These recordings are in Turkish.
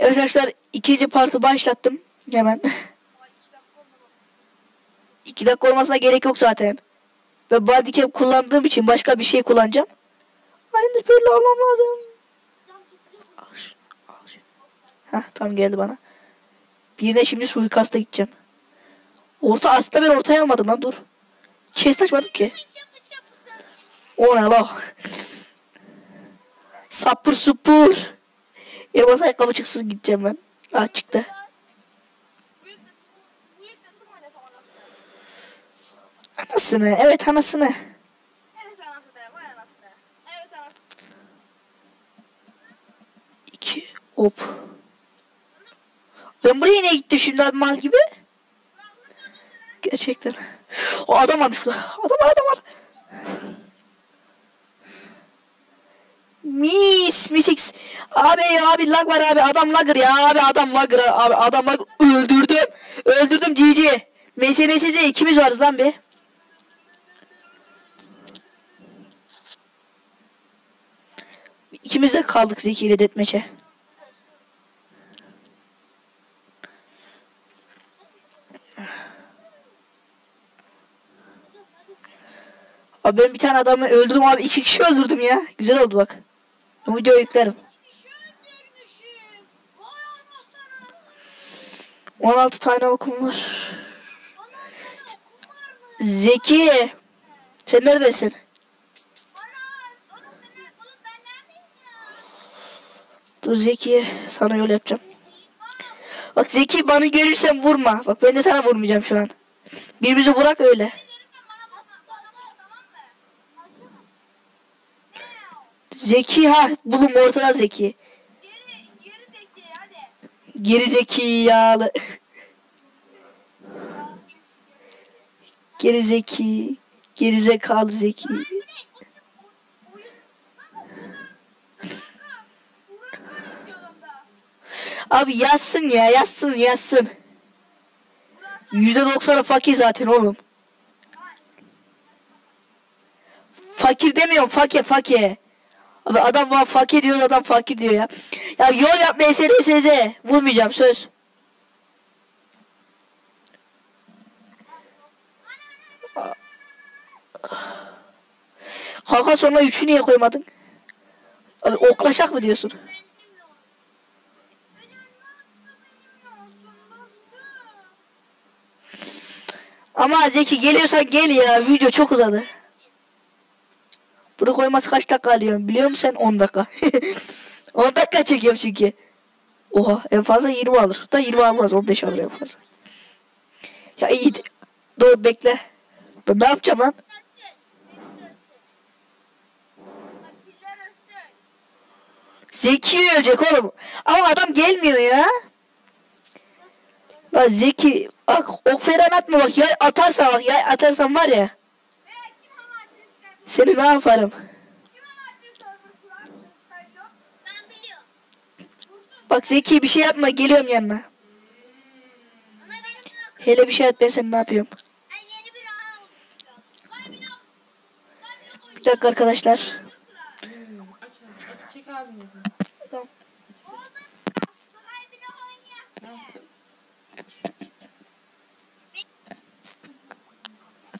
Evet arkadaşlar ikinci partı başlattım. Hemen. İki dakika olmasına gerek yok zaten. Ve bodycam kullandığım için başka bir şey kullanacağım. Aynı böyle almam lazım. Al. Heh tamam geldi bana. Birine şimdi suikasta gideceğim. Orta aslında ben ortaya almadım lan dur. Chest açmadım ki. O ne la? Sapır supur. Elmas ayakkabı çıksın gideceğim ben. Çıktı. Anasını. Evet anasını. Evet anası de, vay. İki. Hop. Ben buraya niye gittim şimdi abi mal gibi? Gerçekten. O adam varmış burada. Adam var adam var. Mis misix. Abi abi lag var abi adam lagır ya abi adam lagır abi adam lagır öldürdüm. Öldürdüm GG. MSNS'de ikimiz varız lan be. İkimiz de kaldık Zeki ile detmeçe. Abi ben bir tane adamı öldürdüm abi. iki kişi öldürdüm ya. Güzel oldu bak. Ben videoyu yüklerim. Öldürmüşüm. Vay anasını. 16 tane okum var. Zeki. Sen neredesin? Dur Zeki. Sana yol yapacağım. Bak Zeki bana görürsen vurma. Bak ben de sana vurmayacağım şu an. Birbirimizi vurak öyle. Görürsen bana basma. Bana bas tamam mı? Zeki ha. Bulun ortada Zeki. Geri, zeki hadi. Geri zeki yağlı. Geri zeki. Geri zekalı zeki. Abi yazsın ya yazsın yazsın. %90'ı fakir zaten oğlum. Fakir demiyorum fakir fakir. Abi adam bana fakir diyor adam fakir diyor ya. Ya yol yap SNSZ. Vurmayacağım söz. Kanka sonra üçü niye koymadın? Abi oklaşak mı diyorsun? Ama Zeki geliyorsan gel ya. Video çok uzadı. Bunu koyması kaç dakika alıyor biliyor musun sen? 10 dakika. 10 dakika çekiyorum çünkü. Oha en fazla 20 alır. Da 20 almaz 15 alır en fazla. Ya iyi. Dur bekle. Ben ne yapacağım lan? Zeki ölecek oğlum. Ama adam gelmiyor ya. Lan Zeki bak ok falan atma bak yay atarsan bak yay atarsan var ya. Seni ne yaparım? Bak Zeki bir şey yapma geliyorum yanına. Hele bir şey yap ben seni ne yapıyorum? bir dakika arkadaşlar. Tamam.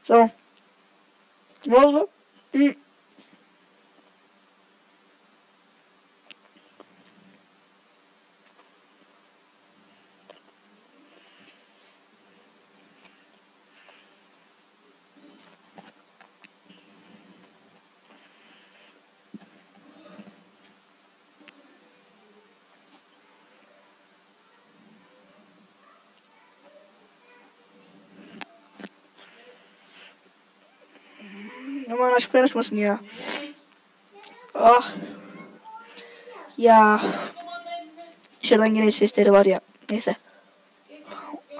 Tamam. Ne oldu? Mm. Aman açıp açmasın ya. Ah. Ya. Dışarıdan gelen sesleri var ya. Neyse.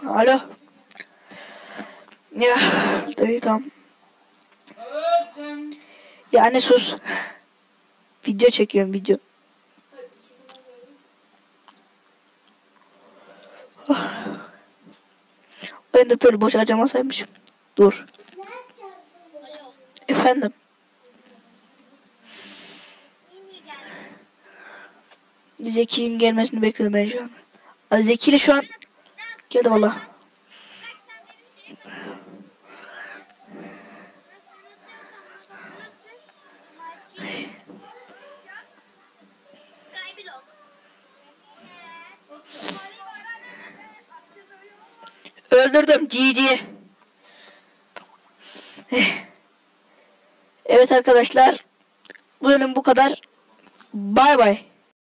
Alo. Ya. İyi tamam. Ya anne sus. video çekiyorum video. Ah. Ben de böyle boş harcamasaymışım. Dur. Efendim. Zeki'nin gelmesini bekliyorum ben şu an. Zeki şu an geldi valla. Öldürdüm GG. Evet arkadaşlar. Bu bölüm bu kadar. Bay bay.